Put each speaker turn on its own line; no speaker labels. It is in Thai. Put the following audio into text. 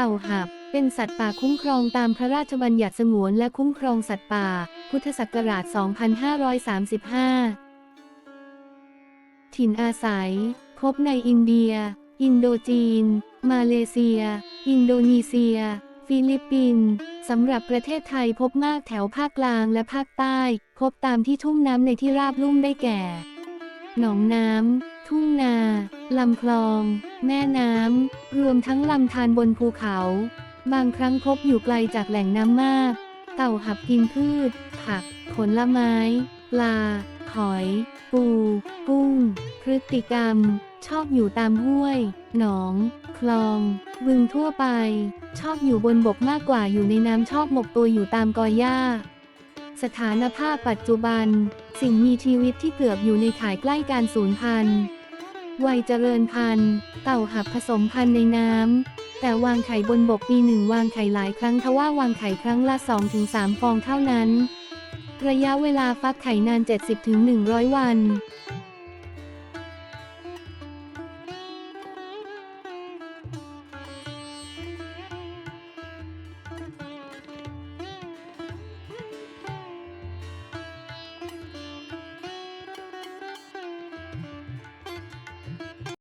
เต่าหับ เป็นสัตว์ป่าคุ้มครองตามพระราชบัญญัติสงวนและคุ้มครองสัตว์ป่า พุทธศักราช 2535 ถิ่นอาศัย พบในอินเดีย อินโดจีน มาเลเซีย อินโดนีเซีย ฟิลิปปินส์สำหรับประเทศไทยพบมากแถวภาคกลางและภาคใต้ พบตามที่ทุ่งน้ำในที่ราบลุ่มได้แก่ หนองน้ำ ทุ่งนา ลำคลอง แม่น้ำ รวมทั้งลำธารบนภูเขา บางครั้งพบอยู่ไกลจากแหล่งน้ำมาก เต่าหับกินพืช ผัก ผลไม้ ปลา หอย ปู กุ้ง พฤติกรรม ชอบอยู่ตามห้วย หนอง คลอง บึงทั่วไป ชอบอยู่บนบกมากกว่าอยู่ในน้ำชอบหมกตัวอยู่ตามกอหญ้าสถานภาพปัจจุบัน สิ่งมีชีวิตที่เกือบอยู่ในข่ายใกล้การสูญพันธุ์ วัยเจริญพันธุ์ เต่าหับผสมพันธุ์ในน้ำ แต่วางไข่บนบกปีหนึ่งวางไข่หลายครั้งทว่าวางไข่ครั้งละ 2-3 ฟองเท่านั้น ระยะเวลาฟักไข่นาน 70-100 วัน